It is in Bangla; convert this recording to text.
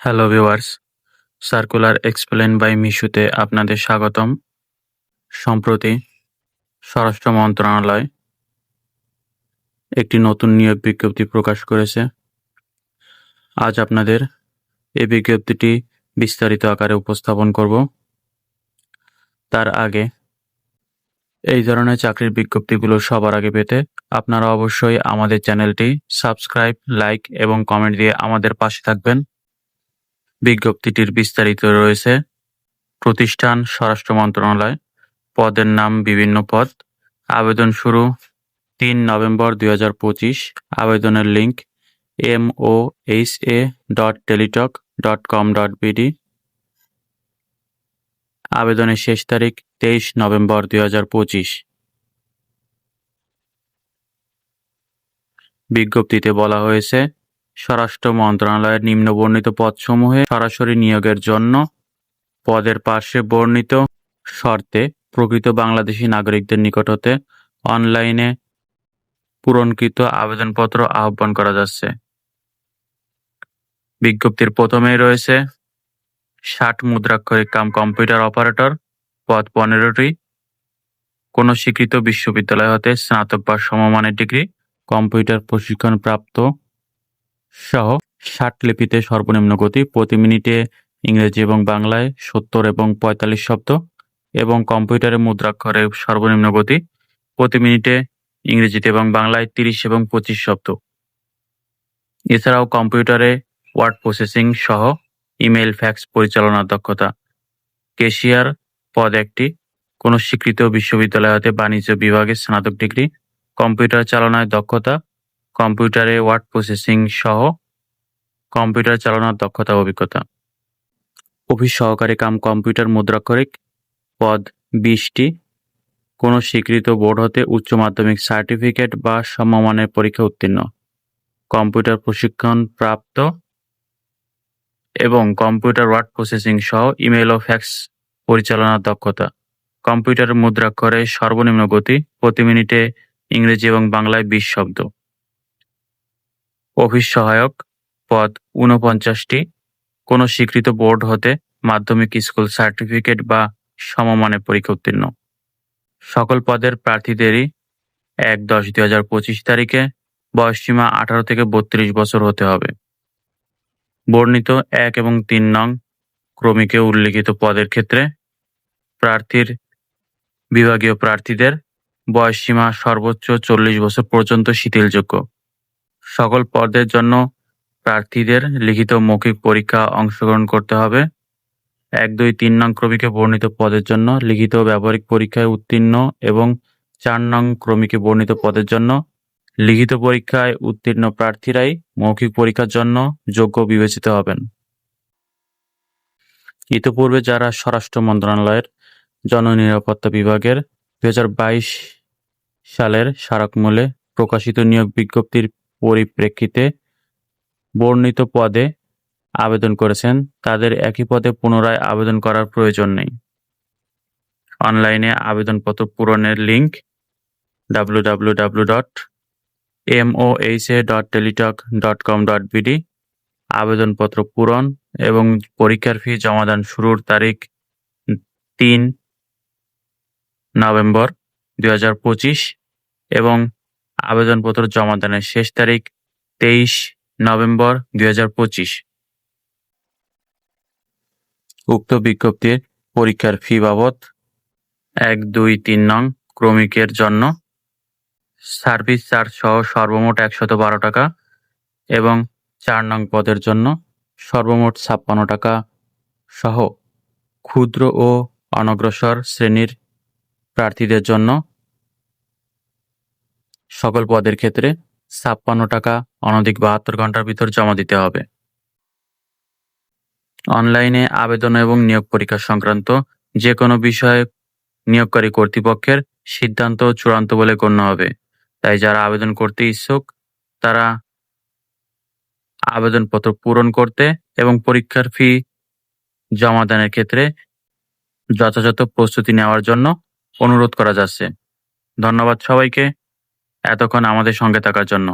Hello viewers circular explain by মিশুতে আপনাদের স্বাগতম। সম্প্রতি স্বরাষ্ট্র মন্ত্রণালয় একটি নতুন নিয়োগ বিজ্ঞপ্তি প্রকাশ করেছে। আজ আপনাদের এই বিজ্ঞপ্তিটি বিস্তারিত আকারে উপস্থাপন করব। তার আগে এই ধরনের চাকরির বিজ্ঞপ্তিগুলো সবার আগে পেতে আপনারা অবশ্যই আমাদের চ্যানেলটি সাবস্ক্রাইব, লাইক এবং কমেন্ট দিয়ে আমাদের পাশে থাকবেন। বিজ্ঞপ্তিটির বিস্তারিত রয়েছে। প্রতিষ্ঠান স্বরাষ্ট্র মন্ত্রণালয়। পদের নাম বিভিন্ন পদ। আবেদন শুরু তিন নভেম্বর দুই হাজার পঁচিশ। আবেদনের link M O H A dot Teletalk dot com dot BD আবেদনের শেষ তারিখ তেইশ নভেম্বর দুই হাজার পঁচিশ। বিজ্ঞপ্তিতে বলা হয়েছে স্বরাষ্ট্র মন্ত্রণালয়ের নিম্নবর্ণিত পদসমূহে সরাসরি নিয়োগের জন্য পদের পার্শ্বে বর্ণিত শর্তে প্রকৃত বাংলাদেশী নাগরিকদের নিকট হতে অনলাইনে পূরণকৃত আবেদনপত্র আহ্বান করা যাচ্ছে। বিজ্ঞপ্তির প্রথমেই রয়েছে, ষাট মুদ্রাক্ষরিক কাম কম্পিউটার অপারেটর, পদ পনেরোটি। কোনো স্বীকৃত বিশ্ববিদ্যালয় হতে স্নাতক বা সমমানের ডিগ্রি, কম্পিউটার প্রশিক্ষণ প্রাপ্ত সহ ষাট লিপিতে সর্বনিম্ন গতি প্রতি মিনিটে ইংরেজি এবং বাংলায় সত্তর এবং পঁয়তাল্লিশ শব্দ এবং কম্পিউটারে মুদ্রাক্ষরে সর্বনিম্ন গতি প্রতি মিনিটে ইংরেজিতে এবং বাংলায় তিরিশ এবং পঁচিশ শব্দ। এছাড়াও কম্পিউটারে ওয়ার্ড প্রসেসিং সহ ইমেল ফ্যাক্স পরিচালনার দক্ষতা। কেশিয়ার পদ একটি। কোনো স্বীকৃত বিশ্ববিদ্যালয় হতে বাণিজ্য বিভাগে স্নাতক ডিগ্রি। কম্পিউটার চালনায় দক্ষতা কম্পিউটারে ওয়ার্ড প্রসেসিং সহ কম্পিউটার চালানোর দক্ষতা অভিজ্ঞতা। অফিস সহকারী কাম কম্পিউটার মুদ্রাক্ষরিক পদ বিশটি। কোনো স্বীকৃত বোর্ড হতে উচ্চ মাধ্যমিক সার্টিফিকেট বা সমমানের পরীক্ষা উত্তীর্ণ। কম্পিউটার প্রশিক্ষণ প্রাপ্ত এবং কম্পিউটার ওয়ার্ড প্রসেসিং সহ ইমেল ও ফ্যাক্স পরিচালনার দক্ষতা। কম্পিউটার মুদ্রাক্ষরে সর্বনিম্ন গতি প্রতি মিনিটে ইংরেজি এবং বাংলায় বিশ শব্দ। অফিস সহায়ক পদ ঊনপঞ্চাশটি। কোনো স্বীকৃত বোর্ড হতে মাধ্যমিক স্কুল সার্টিফিকেট বা সমমানের পরীক্ষা উত্তীর্ণ। সকল পদের প্রার্থীদেরই এক দশ দুই হাজার পঁচিশ তারিখে বয়সসীমা আঠারো থেকে বত্রিশ বছর হতে হবে। বর্ণিত এক এবং তিন নং ক্রমিকে উল্লিখিত পদের ক্ষেত্রে প্রার্থীর বিভাগীয় প্রার্থীদের বয়সসীমা সর্বোচ্চ চল্লিশ বছর পর্যন্ত শিথিলযোগ্য। সকল পদের জন্য প্রার্থীদের লিখিত মৌখিক পরীক্ষা অংশগ্রহণ করতে হবে। এক, দুই, তিন নং ক্রমিকে বর্ণিত পদের জন্য লিখিত ব্যবহারিক পরীক্ষায় উত্তীর্ণ এবং চার নং ক্রমিকে বর্ণিত পদের জন্য লিখিত পরীক্ষায় উত্তীর্ণ প্রার্থীরাই মৌখিক পরীক্ষার জন্য যোগ্য বিবেচিত হবেন। ইতোপূর্বে যারা স্বরাষ্ট্র মন্ত্রণালয়ের জননিরাপত্তা বিভাগের দু হাজার বাইশ সালের স্মারকমূলে প্রকাশিত নিয়োগ বিজ্ঞপ্তির পরিপ্রেক্ষিতে বর্ণিত পদে আবেদন করেছেন। তাদের একই পদে পুনরায় আবেদন করার প্রয়োজন নেই। অনলাইনে আবেদনপত্র পূরণের link W W W dot M O H A dot Teletalk dot com dot BD আবেদনপত্র পূরণ এবং পরীক্ষার ফি জমাদান শুরুর তারিখ তিন নভেম্বর দুই হাজার পঁচিশ এবং আবেদনপত্র জমা জমাদানের শেষ তারিখ তেইশ নভেম্বর দুই হাজার পঁচিশ। উক্ত বিজ্ঞপ্তির পরীক্ষার ফি বাবদ এক দুই তিন নং ক্রমিকের জন্য সার্ভিস চার্জ সহ সর্বমোট একশত বারো টাকা এবং চার নং পদের জন্য সর্বমোট ছাপ্পান্ন টাকা সহ ক্ষুদ্র ও অনগ্রসর শ্রেণির প্রার্থীদের জন্য সকল পদের ক্ষেত্রে ছাপ্পান্ন টাকা, অনধিক বাহাত্তর ঘণ্টার ভিতর জমা দিতে হবে। অনলাইনে আবেদন এবং নিয়োগ পরীক্ষা সংক্রান্ত যে কোনো বিষয়ে নিয়োগকারী কর্তৃপক্ষের সিদ্ধান্ত চূড়ান্ত বলে গণ্য হবে। তাই যারা আবেদন করতে ইচ্ছুক, তারা আবেদনপত্র পূরণ করতে এবং পরীক্ষার ফি জমা জমাদানের ক্ষেত্রে যথাযথ প্রস্তুতি নেওয়ার জন্য অনুরোধ করা যাচ্ছে। ধন্যবাদ সবাইকে। এতক্ষণ আমাদের সঙ্গে থাকার জন্য।